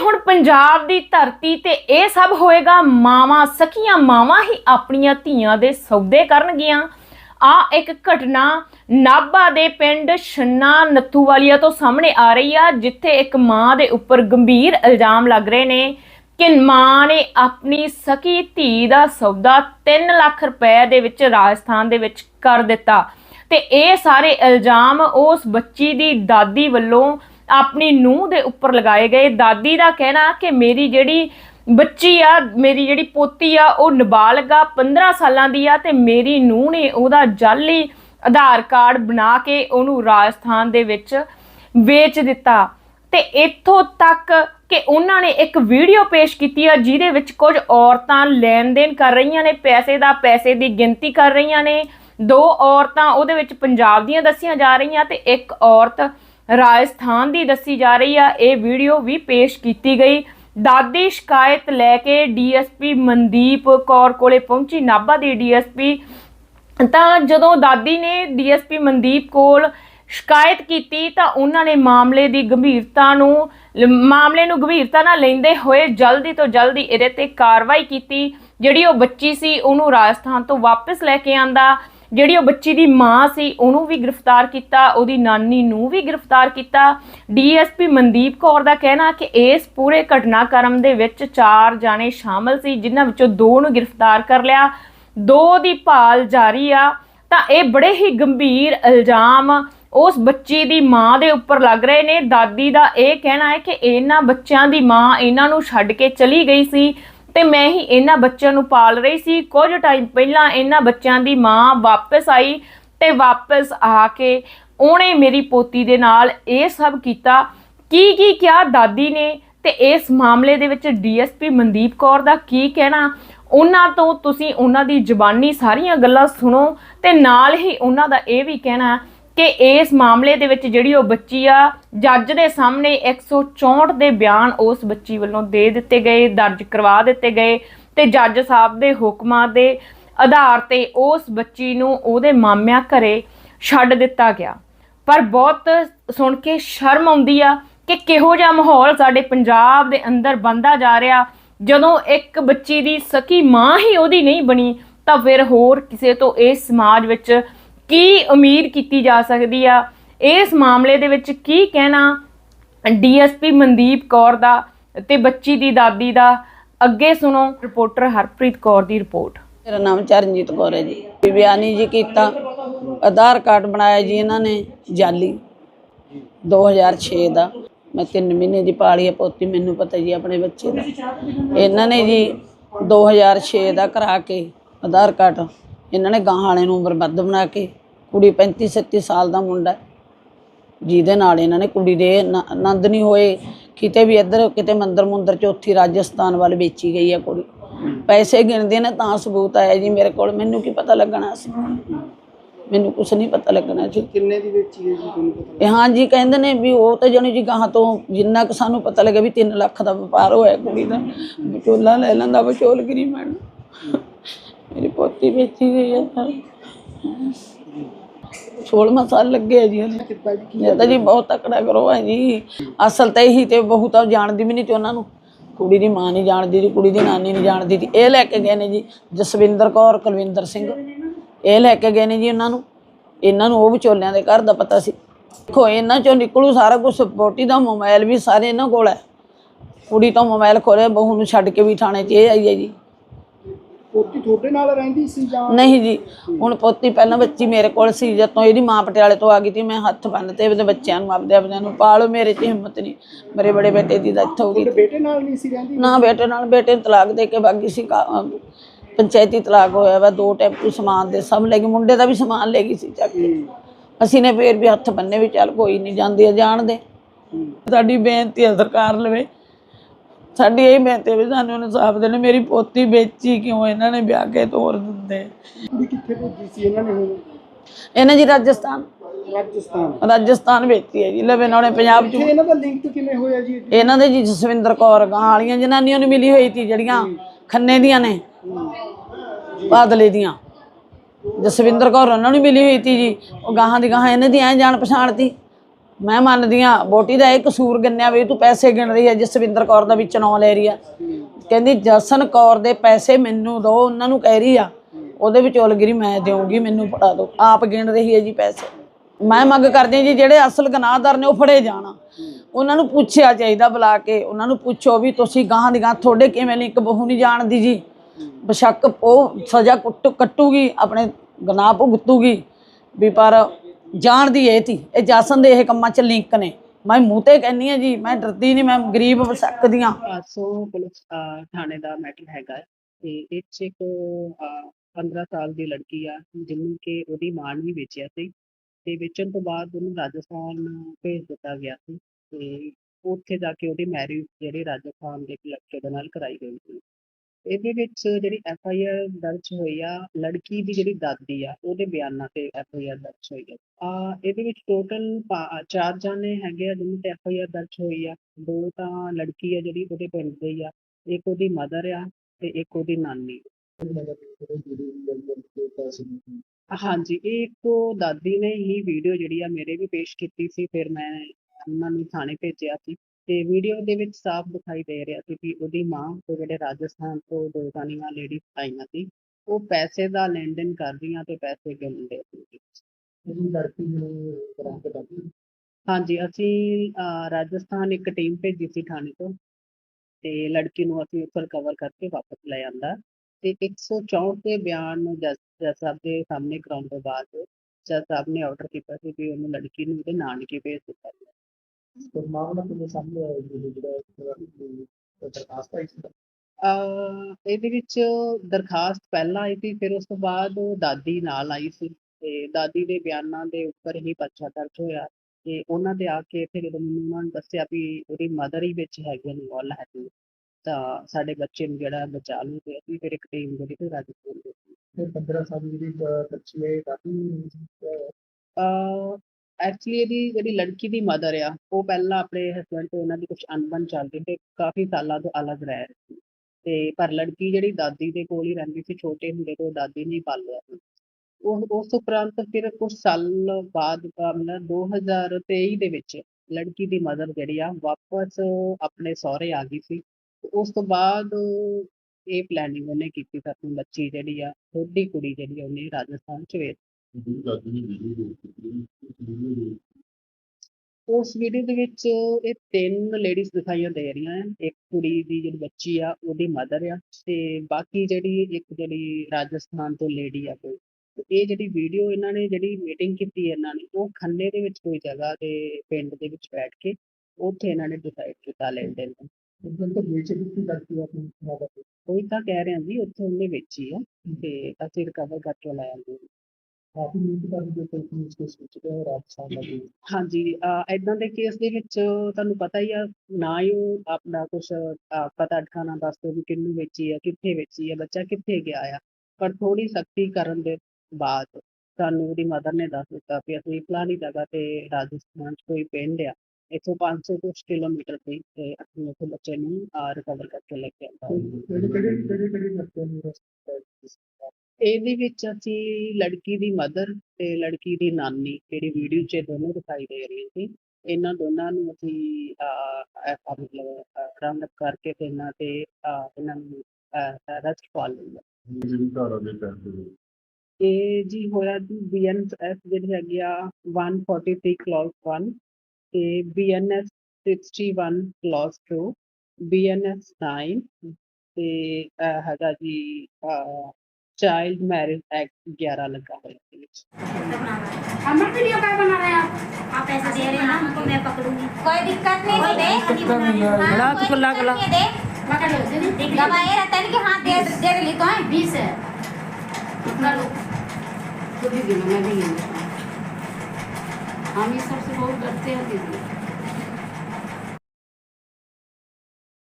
ਹੁਣ ਪੰਜਾਬ ਦੀ ਧਰਤੀ ਤੇ ਇਹ ਸਭ ਹੋਏਗਾ, ਮਾਵਾਂ ਸਕੀਆਂ ਮਾਵਾਂ ਹੀ ਆਪਣੀਆਂ ਧੀਆਂ ਦੇ ਸੌਦੇ ਕਰਨਗੀਆਂ। ਆ ਇੱਕ ਘਟਨਾ ਨਾਭਾ ਦੇ ਪਿੰਡ ਛੰਨਾ ਨੱਥੂਵਾਲੀਆ ਤੋਂ ਸਾਹਮਣੇ ਆ ਰਹੀ ਆ, ਜਿੱਥੇ ਇੱਕ ਮਾਂ ਦੇ ਉੱਪਰ ਗੰਭੀਰ ਇਲਜ਼ਾਮ ਲੱਗ ਰਹੇ ਨੇ ਕਿ ਮਾਂ ਨੇ ਆਪਣੀ ਸਕੀ ਧੀ ਦਾ ਸੌਦਾ 3 ਲੱਖ ਰੁਪਏ ਦੇ ਵਿੱਚ ਰਾਜਸਥਾਨ ਦੇ ਵਿੱਚ ਕਰ ਦਿੱਤਾ। ਤੇ ਇਹ ਸਾਰੇ ਇਲਜ਼ਾਮ ਉਸ ਬੱਚੀ ਦੀ ਦਾਦੀ ਵੱਲੋਂ ਆਪਣੀ ਨੂੰਹ ਦੇ ਉੱਪਰ ਲਗਾਏ ਗਏ। ਦਾਦੀ ਦਾ ਕਹਿਣਾ ਕਿ ਮੇਰੀ ਜਿਹੜੀ ਬੱਚੀ ਆ, ਮੇਰੀ ਜਿਹੜੀ ਪੋਤੀ ਆ, ਉਹ ਨਾਬਾਲਗ ਆ 15 ਸਾਲਾਂ ਦੀ ਆ ਤੇ ਮੇਰੀ ਨੂੰਹ ਨੇ ਉਹਦਾ ਜਾਲੀ ਆਧਾਰ ਕਾਰਡ ਬਣਾ ਕੇ ਉਹਨੂੰ ਰਾਜਸਥਾਨ ਦੇ ਵਿੱਚ ਵੇਚ ਦਿੱਤਾ। ਤੇ ਇੱਥੋਂ ਤੱਕ ਕਿ ਉਹਨਾਂ ਨੇ ਇੱਕ ਵੀਡੀਓ ਪੇਸ਼ ਕੀਤੀ ਆ, ਜਿਹਦੇ ਵਿੱਚ ਕੁਝ ਔਰਤਾਂ ਲੈਣ ਦੇਣ ਕਰ ਰਹੀਆਂ ਨੇ, ਪੈਸੇ ਦਾ ਪੈਸੇ ਦੀ ਗਿਣਤੀ ਕਰ ਰਹੀਆਂ ਨੇ। ਦੋ ਔਰਤਾਂ ਉਹਦੇ ਵਿੱਚ ਪੰਜਾਬ ਦੀਆਂ ਦੱਸੀਆਂ ਜਾ ਰਹੀਆਂ ਤੇ ਇੱਕ ਔਰਤ ਰਾਜਸਥਾਨ ਦੀ ਦੱਸੀ ਜਾ ਰਹੀ ਆ, ਇਹ ਵੀਡੀਓ ਵੀ ਪੇਸ਼ ਕੀਤੀ ਗਈ। ਦਾਦੀ ਸ਼ਿਕਾਇਤ ਲੈ ਕੇ ਡੀਐਸਪੀ ਮਨਦੀਪ ਕੌਰ ਕੋਲੇ ਪਹੁੰਚੀ, ਨਾਭਾ ਦੀ ਡੀਐਸਪੀ। ਤਾਂ ਜਦੋਂ ਦਾਦੀ ਨੇ ਡੀਐਸਪੀ ਮਨਦੀਪ ਕੋਲ ਸ਼ਿਕਾਇਤ ਕੀਤੀ, ਤਾਂ ਉਹਨਾਂ ਨੇ ਮਾਮਲੇ ਦੀ ਗੰਭੀਰਤਾ ਨੂੰ, ਮਾਮਲੇ ਨੂੰ ਗੰਭੀਰਤਾ ਨਾਲ ਲੈਂਦੇ ਹੋਏ ਜਲਦੀ ਤੋਂ ਜਲਦੀ ਇਹਦੇ ਤੇ ਕਾਰਵਾਈ ਕੀਤੀ। ਜਿਹੜੀ ਉਹ ਬੱਚੀ ਸੀ, ਉਹਨੂੰ ਰਾਜਸਥਾਨ ਤੋਂ ਵਾਪਸ ਲੈ ਕੇ ਆਂਦਾ। ਜਿਹੜੀ ਉਹ ਬੱਚੀ ਦੀ ਮਾਂ ਸੀ, ਉਹਨੂੰ ਵੀ ਗ੍ਰਿਫਤਾਰ ਕੀਤਾ, ਉਹਦੀ ਨਾਨੀ ਨੂੰ ਵੀ ਗ੍ਰਿਫਤਾਰ ਕੀਤਾ। ਡੀਐਸਪੀ ਮਨਦੀਪ ਕੌਰ ਦਾ ਕਹਿਣਾ ਕਿ ਇਸ ਪੂਰੇ ਘਟਨਾਕ੍ਰਮ ਦੇ ਵਿੱਚ ਚਾਰ ਜਾਣੇ ਸ਼ਾਮਲ ਸੀ, ਜਿਨ੍ਹਾਂ ਵਿੱਚੋਂ ਦੋ ਨੂੰ ਗ੍ਰਿਫਤਾਰ ਕਰ ਲਿਆ, ਦੋ ਦੀ ਭਾਲ ਜਾਰੀ ਆ। ਤਾਂ ਇਹ ਬੜੇ ਹੀ ਗੰਭੀਰ ਇਲਜ਼ਾਮ ਉਸ ਬੱਚੀ ਦੀ ਮਾਂ ਦੇ ਉੱਪਰ ਲੱਗ ਰਹੇ ਨੇ। ਦਾਦੀ ਦਾ ਇਹ ਕਹਿਣਾ ਹੈ ਕਿ ਇਹਨਾਂ ਬੱਚਿਆਂ ਦੀ ਮਾਂ ਇਹਨਾਂ ਨੂੰ ਛੱਡ ਕੇ ਚਲੀ ਗਈ ਸੀ। ਤੇ ਮੈਂ ਹੀ ਇਹਨਾਂ ਬੱਚਿਆਂ ਨੂੰ ਪਾਲ ਰਹੀ ਸੀ। ਕੁਝ ਟਾਈਮ ਪਹਿਲਾਂ ਇਹਨਾਂ ਬੱਚਿਆਂ ਦੀ ਮਾਂ ਵਾਪਸ ਆਈ ਤੇ ਵਾਪਸ ਆ ਕੇ ਉਹਨੇ ਮੇਰੀ ਪੋਤੀ ਦੇ ਨਾਲ ਇਹ ਸਭ ਕੀਤਾ। ਕੀ ਕੀ ਕਿਹਾ ਦਾਦੀ ਨੇ ਤੇ ਇਸ ਮਾਮਲੇ ਦੇ ਵਿੱਚ ਡੀਐਸਪੀ ਮਨਦੀਪ ਕੌਰ ਦਾ ਕੀ ਕਹਿਣਾ? ਉਹਨਾਂ ਤੋਂ ਤੁਸੀਂ ਉਹਨਾਂ ਦੀ ਜ਼ੁਬਾਨੀ ਸਾਰੀਆਂ ਗੱਲਾਂ ਸੁਣੋ ਤੇ ਨਾਲ ਹੀ ਉਹਨਾਂ ਦਾ ਇਹ ਵੀ ਕਹਿਣਾ ਕਿ ਇਸ ਮਾਮਲੇ ਦੇ ਵਿੱਚ ਜਿਹੜੀ ਉਹ ਬੱਚੀ ਆ, ਜੱਜ ਦੇ ਸਾਹਮਣੇ 164 ਦੇ ਬਿਆਨ ਉਸ ਬੱਚੀ ਵੱਲੋਂ ਦੇ ਦਿੱਤੇ ਗਏ, ਦਰਜ ਕਰਵਾ ਦਿੱਤੇ ਗਏ ਤੇ ਜੱਜ ਸਾਹਿਬ ਦੇ ਹੁਕਮਾਂ ਦੇ ਆਧਾਰ ਤੇ ਉਸ ਬੱਚੀ ਨੂੰ ਉਹਦੇ ਮਾਮਿਆਂ ਘਰੇ ਛੱਡ ਦਿੱਤਾ ਗਿਆ। ਪਰ ਬਹੁਤ ਸੁਣ ਕੇ ਸ਼ਰਮ ਆਉਂਦੀ ਆ ਕਿ ਕਿਹੋ ਜਿਹਾ ਮਾਹੌਲ ਸਾਡੇ ਪੰਜਾਬ ਦੇ ਅੰਦਰ ਬੰਦਾ ਜਾ ਰਿਹਾ। ਜਦੋਂ ਇੱਕ ਬੱਚੀ ਦੀ ਸਕੀ ਮਾਂ ਹੀ ਉਹਦੀ ਨਹੀਂ ਬਣੀ, ਤਾਂ ਫਿਰ ਹੋਰ ਕਿਸੇ ਤੋਂ ਇਸ ਸਮਾਜ ਵਿੱਚ ਕੀ ਉਮੀਦ ਕੀਤੀ ਜਾ ਸਕਦੀ ਆ? ਇਸ ਮਾਮਲੇ ਦੇ ਵਿੱਚ ਕੀ ਕਹਿਣਾ? ਡੀਐਸਪੀ ਮਨਦੀਪ ਕੌਰ ਦਾ ਤੇ ਬੱਚੀ ਦੀ ਦਾਦੀ ਦਾ। ਅੱਗੇ ਸੁਣੋ ਰਿਪੋਰਟਰ ਹਰਪ੍ਰੀਤ ਕੌਰ ਦੀ ਰਿਪੋਰਟ। ਮੇਰਾ ਨਾਮ ਚਰਨਜੀਤ ਕੌਰ ਹੈ ਜੀ। ਬਿਆਨੀ ਜੀ ਕੀਤਾ। ਆਧਾਰ ਕਾਰਡ ਬਣਾਇਆ ਜੀ ਇਹਨਾਂ ਨੇ ਜਾਲੀ। 2006 ਦਾ। ਮੈਂ 3 ਮਹੀਨੇ ਦੀ ਪਾਲੀ ਹੈ ਪੋਤੀ, ਮੈਨੂੰ ਪਤਾ ਜੀ ਆਪਣੇ ਬੱਚੇ ਦਾ। ਇਹਨਾਂ ਨੇ ਜੀ 2006 ਦਾ ਕਰਾ ਕੇ ਆਧਾਰ ਕਾਰਡ। ਇਹਨਾਂ ਨੇ ਗਾਹਾਂ ਵਾਲੇ ਨੂੰ ਉਮਰ ਵੱਧ ਬਣਾ ਕੇ ਕੁੜੀ 35 37 ਸਾਲ ਦਾ ਮੁੰਡਾ ਜਿਹਦੇ ਨਾਲ ਇਹਨਾਂ ਨੇ ਕੁੜੀ ਦੇ ਆਨੰਦ ਨਹੀਂ ਹੋਏ। ਕਿਤੇ ਵੀ ਇੱਧਰ ਕਿਤੇ ਮੰਦਰ ਮੁੰਦਰ ਚੌਥੀ ਰਾਜਸਥਾਨ ਵੱਲ ਵੇਚੀ ਗਈ ਹੈ ਕੁੜੀ। ਪੈਸੇ ਗਿਣਦੇ ਨੇ ਤਾਂ ਸਬੂਤ ਆਇਆ ਜੀ ਮੇਰੇ ਕੋਲ। ਮੈਨੂੰ ਕੀ ਪਤਾ ਲੱਗਣਾ ਸੀ? ਮੈਨੂੰ ਕੁਝ ਨਹੀਂ ਪਤਾ ਲੱਗਣਾ ਸੀ ਕਿੰਨੇ ਦੀ ਵੇਚੀ ਹੈ ਜੀ ਤੁਹਾਨੂੰ ਪਤਾ ਹਾਂ ਜੀ ਕਹਿੰਦੇ ਨੇ ਵੀ ਉਹ ਤਾਂ ਜਾਣੀ ਜੀ ਗਾਹਾਂ ਤੋਂ ਜਿੰਨਾ ਕੁ ਸਾਨੂੰ ਪਤਾ ਲੱਗਿਆ ਵੀ 3 ਲੱਖ ਦਾ ਵਪਾਰ ਹੋਇਆ ਕੁੜੀ ਦਾ। ਵਿਚੋਲਾ ਲੈ ਲੈਂਦਾ ਵਿਚੋਲਗਰੀ ਮੈਨ ਮੇਰੀ ਪੋਤੀ ਵੇਚੀ ਗਈ ਹੈ 16 ਸਾਲ ਲੱਗੇ ਆ ਜੀ ਜੀ ਇਹ ਤਾਂ ਜੀ ਬਹੁਤ ਤਕੜਾ ਕਰੋ ਹੈ ਜੀ। ਅਸਲ ਤੇ ਇਹੀ ਤੇ ਬਹੁਤ ਜਾਣਦੀ ਵੀ ਨਹੀਂ ਤੇ ਉਹਨਾਂ ਨੂੰ। ਕੁੜੀ ਦੀ ਮਾਂ ਨਹੀਂ ਜਾਣਦੀ ਸੀ ਕੁੜੀ ਦੀ ਨਾਨੀ ਨਹੀਂ ਜਾਣਦੀ ਸੀ ਇਹ ਲੈ ਕੇ ਗਏ ਨੇ ਜੀ ਜਸਵਿੰਦਰ ਕੌਰ ਕੁਲਵਿੰਦਰ ਸਿੰਘ। ਇਹ ਲੈ ਕੇ ਗਏ ਨੇ ਜੀ ਉਹਨਾਂ ਨੂੰ। ਇਹਨਾਂ ਨੂੰ ਉਹ ਵਿਚੋਲਿਆਂ ਦੇ ਘਰ ਦਾ ਪਤਾ ਸੀ। ਦੇਖੋ ਇਹਨਾਂ ਚੋਂ ਨਿਕਲੂ ਸਾਰਾ ਕੁਝ ਸਪੋਰਟੀ ਦਾ ਮੋਬਾਈਲ ਵੀ ਸਾਰੇ ਇਹਨਾਂ ਕੋਲ ਹੈ। ਕੁੜੀ ਤੋਂ ਮੋਬਾਈਲ ਖੋਲੇ ਬਹੂ ਨੂੰ ਛੱਡ ਕੇ ਵੀ ਥਾਣੇ 'ਚ ਇਹ ਆਈ ਹੈ ਜੀ। ਪੋਤੀ ਤੁਹਾਡੇ ਨਾਲ ਰਹਿੰਦੀ ਸੀ ਜਾਂ ਨਹੀਂ ਜੀ ਹੁਣ ਪੋਤੀ ਪਹਿਲਾਂ ਬੱਚੀ ਮੇਰੇ ਕੋਲ ਸੀ ਜਦੋਂ ਇਹਦੀ ਮਾਂ ਪਟਿਆਲੇ ਤੋਂ ਆ ਗਈ ਸੀ ਮੈਂ ਹੱਥ ਬੰਨ੍ਹਤੇ ਉਹਦੇ ਬੱਚਿਆਂ ਨੂੰ ਆਪਦੇ ਆਪਦਿਆਂ ਨੂੰ ਪਾਲੋ ਮੇਰੇ 'ਚ ਹਿੰਮਤ ਨਹੀਂ। ਮੇਰੇ ਬੜੇ ਬੇਟੇ ਦੀ ਡੈਥ ਹੋ ਗਈ ਤੁਹਾਡੇ ਬੇਟੇ ਨਾਲ ਨਹੀਂ ਸੀ ਰਹਿੰਦੀ? ਨਾ ਬੇਟੇ ਨਾਲ ਬੇਟੇ ਨੂੰ ਤਲਾਕ ਦੇ ਕੇ ਬਾਗੀ ਸੀ ਕਾ- ਪੰਚਾਇਤੀ ਤਲਾਕ ਹੋਇਆ ਵਾ ਦੋ ਟੈਂਪੂ ਸਮਾਨ ਦੇ ਸਭ ਲੈ ਗਈ ਮੁੰਡੇ ਦਾ ਵੀ ਸਮਾਨ ਲੈ ਗਈ ਸੀ ਚੱਕ ਕੇ। ਅਸੀਂ ਨੇ ਫੇਰ ਵੀ ਹੱਥ ਬੰਨੇ ਵੀ ਚੱਲ ਕੋਈ ਨਹੀਂ ਜਾਂਦੀ ਆ ਜਾਣਦੇ। ਸਾਡੀ ਬੇਨਤੀ ਹੈ ਸਰਕਾਰ ਲਵੇ ਸਾਡੀ ਇਹ ਬੇਨਤੀ ਹੈ ਵੀ ਸਾਨੂੰ ਇਨਸਾਫ ਦੇਣ। ਮੇਰੀ ਪੋਤੀ ਵੇਚੀ ਕਿਉਂ? ਇਹਨਾਂ ਨੇ ਵਿਆਹ ਕੇ ਤੋਰ ਦਿੰਦੇ। ਵੀ ਕਿੱਥੇ ਭੇਜੀ ਸੀ ਇਹਨਾਂ ਨੇ ਹੁਣ? ਇਹਨੇ ਜੀ ਰਾਜਸਥਾਨ। ਰਾਜਸਥਾਨ। ਰਾਜਸਥਾਨ ਵੇਚੀ ਹੈ ਜੀ। ਲਵੇ ਨਾਲੇ ਪੰਜਾਬ ਚ ਇਹਨਾਂ ਦਾ ਲਿੰਕ ਕਿਵੇਂ ਹੋਇਆ ਜੀ? ਇਹਨਾਂ ਦੇ ਜੀ ਜਸਵਿੰਦਰ ਕੌਰ ਗਾਂ ਵਾਲੀਆਂ ਜਨਾਨੀਆਂ ਨੂੰ ਮਿਲੀ ਹੋਈ ਸੀ ਜਿਹੜੀਆਂ ਖੰਨੇ ਦੀਆਂ ਨੇ। ਬਾਦਲੇ ਦੀਆਂ। ਜਸਵਿੰਦਰ ਕੌਰ ਉਹਨਾਂ ਨੂੰ ਮਿਲੀ ਹੋਈ ਸੀ ਜੀ। ਉਹ ਗਾਹਾਂ ਦੀ ਗਾਹਾਂ ਇਹਨਾਂ ਦੀ ਐ ਜਾਣ ਪਛਾਣ ਤੀ। ਮੈਂ ਮੰਨਦੀ ਆ ਬੋਟੀ ਦਾ ਇਹ ਕਸੂਰ ਗੰਨਿਆ ਵੀ ਤੂੰ ਪੈਸੇ ਗਿਣ ਰਹੀ ਹੈ ਜਸਵਿੰਦਰ ਕੌਰ ਦਾ ਵਿੱਚ ਨਾਂ ਲੈ ਰਹੀ ਆ। ਕਹਿੰਦੀ, ਜਸਨ ਕੌਰ ਦੇ ਪੈਸੇ ਮੈਨੂੰ ਦੋ, ਉਹਨਾਂ ਨੂੰ ਕਹਿ ਰਹੀ ਆ। ਉਹਦੇ ਵਿੱਚ ਉਲਗਰੀ ਮੈਂ ਦੇਵਾਂਗੀ ਮੈਨੂੰ ਫੜਾ ਦਿਓ ਆਪ ਗਿਣ ਰਹੀ ਹੈ ਜੀ ਪੈਸੇ। ਮੈਂ ਮੰਗ ਕਰਦੀ ਹਾਂ ਜੀ, ਜਿਹੜੇ ਅਸਲ ਗੁਨਾਹਦਾਰ ਨੇ ਉਹ ਫੜੇ ਜਾਣ। ਉਹਨਾਂ ਨੂੰ ਪੁੱਛਿਆ ਚਾਹੀਦਾ ਬੁਲਾ ਕੇ। ਉਹਨਾਂ ਨੂੰ ਪੁੱਛੋ ਵੀ ਤੁਸੀਂ ਗਾਹਾਂ ਦੀ ਗਾਹਾਂ ਤੁਹਾਡੇ ਕਿਵੇਂ ਲਈ ਇੱਕ ਬਹੂ ਨਹੀਂ ਜਾਣਦੀ ਜੀ? ਬੇਸ਼ੱਕ ਉਹ ਸਜ਼ਾ ਕੁੱਟ ਕੱਟੂਗੀ ਆਪਣੇ ਗਨਾਹ ਭੁਗਤੂਗੀ। ਵੀ ਪਰ ਜਾਣਦੀ ਇਹ ਤੀ ਇਹ ਜਾਸਨ ਦੇ ਇਹ ਕੰਮਾਂ 'ਚ ਲਿੰਕ ਨੇ। ਮੈਂ ਮੂੰਹ ਤੇ ਕਹਿੰਨੀ ਆ ਜੀ ਮੈਂ ਡਰਦੀ ਨਹੀਂ ਮੈਂ ਗਰੀਬ ਸਕਦੀ ਆ ਸੋ ਪੁਲਿਸ ਅਹ, ਥਾਣੇ ਦਾ ਮੈਟਰ ਹੈਗਾ ਹੈ ਤੇ ਇਹ 'ਚ ਇੱਕ ਅਹ, 15 ਸਾਲ ਦੀ ਲੜਕੀ ਆ ਜਿਹਨੂੰ ਕਿ ਉਹਦੀ ਮਾਂ ਨੇ ਵੀ ਵੇਚਿਆ ਸੀ ਤੇ ਵੇਚਣ ਤੋਂ ਬਾਅਦ ਉਹਨੂੰ ਰਾਜਸਥਾਨ ਭੇਜ ਦਿੱਤਾ ਗਿਆ ਸੀ ਤੇ ਉੱਥੇ ਜਾ ਕੇ ਉਹਦੀ ਮੈਰਿਜ ਜਿਹੜੀ ਰਾਜਸਥਾਨ ਦੇ ਇੱਕ ਲੜਕੇ ਦੇ ਨਾਲ ਕਰਾਈ ਗਈ ਸੀ। ਇਹਦੇ ਵਿੱਚ ਜਿਹੜੀ ਐਫ ਆਈ ਆਰ ਦਰਜ ਹੋਈ ਆ, ਲੜਕੀ ਦੀ ਜਿਹੜੀ ਦਾਦੀ ਆ, ਉਹਦੇ ਬਿਆਨਾਂ ਤੇ ਐਫ ਆਈ ਆਰ ਦਰਜ ਹੋਈ ਆ। ਆ, ਇਹਦੇ ਵਿੱਚ ਟੋਟਲ ਚਾਰ ਜਾਣੇ ਹੈਗੇ ਆ ਜਿਹਨਾਂ ਤੇ ਐਫ ਆਈ ਆਰ ਦਰਜ ਹੋਈ ਆ। ਦੋ ਤਾਂ ਲੜਕੀ ਆ ਜਿਹੜੀ, ਉਹਦੇ ਪਿੰਡ ਦੀ ਆ। ਇੱਕ ਉਹਦੀ ਮਦਰ ਆ ਤੇ ਇੱਕ ਉਹਦੀ ਨਾਨੀ ਹਾਂਜੀ, ਇਹ ਇੱਕ ਦਾਦੀ ਨੇ ਹੀ ਵੀਡੀਓ ਜਿਹੜੀ ਆ ਮੇਰੇ ਵੀ ਪੇਸ਼ ਕੀਤੀ ਸੀ, ਫਿਰ ਮੈਂ ਉਹਨਾਂ ਨੂੰ ਥਾਣੇ ਭੇਜਿਆ ਸੀ। ਤੇ ਵੀਡੀਓ ਦੇ ਵਿੱਚ ਸਾਫ਼ ਦਿਖਾਈ ਦੇ ਰਿਹਾ ਸੀ ਕਿ ਉਹਦੀ ਮਾਂ ਤੇ ਜਿਹੜੇ ਰਾਜਸਥਾਨ ਤੋਂ ਦੋ ਜਾਨੀਆਂ ਲੇਡੀਜ਼ ਆਈਆਂ ਸੀ ਉਹ ਪੈਸੇ ਦਾ ਲੈਣ ਦੇਣ ਕਰ ਰਹੀਆਂ ਤੇ ਪੈਸੇ ਗਿਣਦੇ ਸੀ। ਲੜਕੀ ਨੂੰ ਹਾਂਜੀ ਅਸੀਂ ਰਾਜਸਥਾਨ ਇੱਕ ਟੀਮ ਭੇਜੀ ਸੀ ਥਾਣੇ ਤੋਂ ਤੇ ਲੜਕੀ ਨੂੰ ਅਸੀਂ ਉੱਪਰ ਕਵਰ ਕਰਕੇ ਵਾਪਸ ਲੈ ਆਂਦਾ। ਤੇ 164 ਦੇ ਬਿਆਨ ਜੱਜ ਜੱਜ ਸਾਹਿਬ ਦੇ ਸਾਹਮਣੇ ਕਰਾਉਣ ਤੋਂ ਬਾਅਦ ਜੱਜ ਸਾਹਿਬ ਨੇ ਆਰਡਰ ਕੀਤਾ ਸੀ ਕਿ ਉਹਨੂੰ ਲੜਕੀ ਨੂੰ ਉਹਦੇ ਨਾਨਕੇ ਭੇਜ ਦਿੱਤਾ ਜਾਵੇ ਮਾਮਲਾ ਕਿਵੇਂ ਸਾਹਮਣੇ ਆਇਆ ਜੀ ਜਿਹੜਾ ਦਰਖਾਸਤ ਆਈ ਸੀ? ਇਹਦੇ ਵਿੱਚ ਦਰਖਾਸਤ ਪਹਿਲਾਂ ਆਈ ਸੀ ਫਿਰ ਉਸ ਤੋਂ ਬਾਅਦ ਦਾਦੀ ਨਾਲ ਆਈ ਸੀ। ਤੇ ਦਾਦੀ ਦੇ ਬਿਆਨਾਂ ਦੇ ਉੱਪਰ ਹੀ ਪਰਚਾ ਦਰਜ ਹੋਇਆ ਤੇ ਉਹਨਾਂ ਦੇ ਆ ਕੇ ਇੱਥੇ ਜਦੋਂ ਮੈਨੂੰ ਉਹਨਾਂ ਨੇ ਦੱਸਿਆ ਵੀ ਉਹਦੀ ਮਦਰ ਹੀ ਵਿੱਚ ਹੈਗੇ ਨੇ ਇਨਵੋਲ ਹੈ ਤਾਂ ਸਾਡੇ ਬੱਚੇ ਨੂੰ ਜਿਹੜਾ ਬਚਾ ਲੂ ਤੇ ਅਸੀਂ ਫਿਰ ਇੱਕ ਟੀਮ ਜਿਹੜੀ ਤੇ ਦੇ ਫਿਰ 15 ਸਾਲ ਦੀ ਜਿਹੜੀ ਬੱਚੀ ਹੈ ਕਾਫੀ ਅਹ ਐਕਚੁਅਲੀ ਇਹਦੀ ਜਿਹੜੀ ਲੜਕੀ ਦੀ ਮਦਰ ਆ, ਉਹ ਪਹਿਲਾਂ ਆਪਣੇ ਹਸਬੰਡ ਤੋਂ ਉਹਨਾਂ ਦੀ ਕੁਝ ਅਣਬਣ ਚੱਲਦੀ ਤੇ ਕਾਫੀ ਸਾਲਾਂ ਤੋਂ ਅਲੱਗ ਰਹਿ ਰਹੀ ਸੀ। ਤੇ ਪਰ ਲੜਕੀ ਜਿਹੜੀ ਦਾਦੀ ਦੇ ਕੋਲ ਹੀ ਰਹਿੰਦੀ ਸੀ, ਛੋਟੇ ਹੁੰਦੇ ਤੋਂ ਦਾਦੀ ਨੇ ਹੀ ਪਾਲਿਆ ਸੀ। ਉਹ ਉਸ ਉਪਰੰਤ ਫਿਰ ਕੁਝ ਸਾਲ ਬਾਅਦ ਅਹ ਮਤਲਬ 2023 ਦੇ ਵਿੱਚ ਲੜਕੀ ਦੀ ਮਦਰ ਜਿਹੜੀ ਆ, ਵਾਪਸ ਆਪਣੇ ਸਹੁਰੇ ਆ ਗਈ ਸੀ। ਉਸ ਤੋਂ ਬਾਅਦ ਇਹ ਪਲੈਨਿੰਗ ਉਹਨੇ ਕੀਤੀ ਤਾਂ ਆਪਣੀ ਬੱਚੀ ਜਿਹੜੀ ਆ ਛੋਟੀ ਕੁੜੀ ਜਿਹੜੀ ਆ, ਉਹਨੇ ਰਾਜਸਥਾਨ ਚ ਵੇਚ ਉਸ ਵੀਡੀਓ ਦੇ ਵਿੱਚ ਇਹ ਤਿੰਨ ਲੇਡੀਜ਼ ਦਿਖਾਈਆਂ ਦੇ ਰਹੀਆਂ ਆ ਇੱਕ ਕੁੜੀ ਦੀ ਜਿਹੜੀ ਬੱਚੀ ਆ, ਉਹਦੀ ਮਦਰ ਆ ਤੇ ਬਾਕੀ ਜਿਹੜੀ ਇੱਕ ਜਿਹੜੀ ਰਾਜਸਥਾਨ ਤੋਂ ਲੇਡੀ ਆ ਕੋਈ। ਇਹ ਜਿਹੜੀ ਵੀਡੀਓ ਇਹਨਾਂ ਨੇ ਜਿਹੜੀ ਮੀਟਿੰਗ ਕੀਤੀ ਇਹਨਾਂ ਨੇ, ਉਹ ਖੰਨੇ ਦੇ ਵਿੱਚ ਕੋਈ ਜਗ੍ਹਾ ਤੇ ਪਿੰਡ ਦੇ ਵਿੱਚ ਬੈਠ ਕੇ ਉੱਥੇ ਇਹਨਾਂ ਨੇ ਡਿਸਾਈਡ ਕੀਤਾ ਲੈਣ ਦੇਣ ਦਾ ਕੋਈ ਤਾਂ ਕਹਿ ਰਹੇ ਆ ਜੀ, ਉੱਥੇ ਉਹਨੇ ਵੇਚੀ ਆ ਤੇ ਅਸੀਂ ਰਿਕਵਰ ਕਰਕੇ ਲੈ ਆਂਦੇ ਕਾਫੀ ਮਿਹਨਤ ਕਰਨ ਦੇ ਕੋਈ ਕੇਸ ਵਿੱਚ ਦਾ ਹਾਂਜੀ ਦੇ ਕੇਸ ਦੇ ਵਿੱਚ ਤੁਹਾਨੂੰ ਪਤਾ ਹੀ ਆ ਨਾ ਹੀ ਉਹ ਆਪਣਾ ਕੁਝ ਪਤਾ ਠਿਕਾਣਾ ਦੱਸਦੇ ਵੀ ਕਿਹਨੂੰ ਵੇਚੀ ਆ ਕਿੱਥੇ ਵੇਚੀ ਆ ਬੱਚਾ ਕਿੱਥੇ ਗਿਆ ਆ। ਪਰ ਥੋੜੀ ਸਖਤੀ ਕਰਨ ਦੇ ਬਾਅਦ ਸਾਨੂੰ ਉਹਦੀ ਮਦਰ ਨੇ ਦੱਸ ਦਿੱਤਾ ਵੀ ਅਸੀਂ ਫਲਾਣੀ ਜਗ੍ਹਾ ਤੇ ਰਾਜਸਥਾਨ 'ਚ ਕੋਈ ਪਿੰਡ ਆ ਇੱਥੋਂ 500 ਕੁਛ ਕਿਲੋਮੀਟਰ ਤੇ ਤੇ ਅਸੀਂ ਉੱਥੇ ਬੱਚੇ ਨੂੰ ਰਿਕਵਰ ਕਰਕੇ ਲੈ ਕੇ ਆਂਦਾ ਕਿਹੜੇ ਕਿਹੜੇ ਕਿਹੜੇ ਕਿਹੜੇ ਬੱਚਿਆਂ ਨੂੰ ਇਹਦੇ ਵਿੱਚ ਅਸੀਂ ਲੜਕੀ ਦੀ ਮਦਰ ਤੇ ਲੜਕੀ ਦੀ ਨਾਨੀ ਜਿਹੜੀ ਵੀਡੀਓ 'ਚ ਦੋਨੋਂ ਦਿਖਾਈ ਦੇ ਰਹੀਆਂ ਸੀ ਇਹਨਾਂ ਦੋਨਾਂ ਨੂੰ ਅਸੀਂ ਅਹ, ਮਤਲਬ ਰਾਉਂਡ ਅਪ ਕਰਕੇ ਤੇ ਇਹਨਾਂ ਤੇ ਇਹਨਾਂ ਨੂੰ ਅਰੈਸਟ ਪਾ ਲਿਆ। ਜਿਹੜੀ ਧਾਰਾ ਦੇ ਤਹਿਤ ਇਹ ਜੀ ਹੋਇਆ ਜੀ ਬੀਐਨਐਸ ਜਿਹੜੀ ਹੈਗੀ ਆ 143 ਕਲੌਜ਼ 1 ਤੇ ਬੀਐਨਐਸ 61 ਕਲੌਜ਼ 2 ਬੀਐਨਐਸ 9 ਤੇ ਹੈਗਾ ਜੀ चाइल्ड मैरिज एक्ट ग्यारह लगा हुआ वीडियो क्या बना रहे हैं आप। आप ऐसे दे रहे हैं हमको मैं पकड़ूँगी। कोई दिक्कत नहीं दे। हाँ, लाख को लाख लाख दे। पकड़ लो। दीदी गवाए रहता है कि हाँ दे दे ले तो है। 20 है। पकड़। लो तो भी गिनो मैं भी हम ये सबसे बहुत डरते हैं दीदी।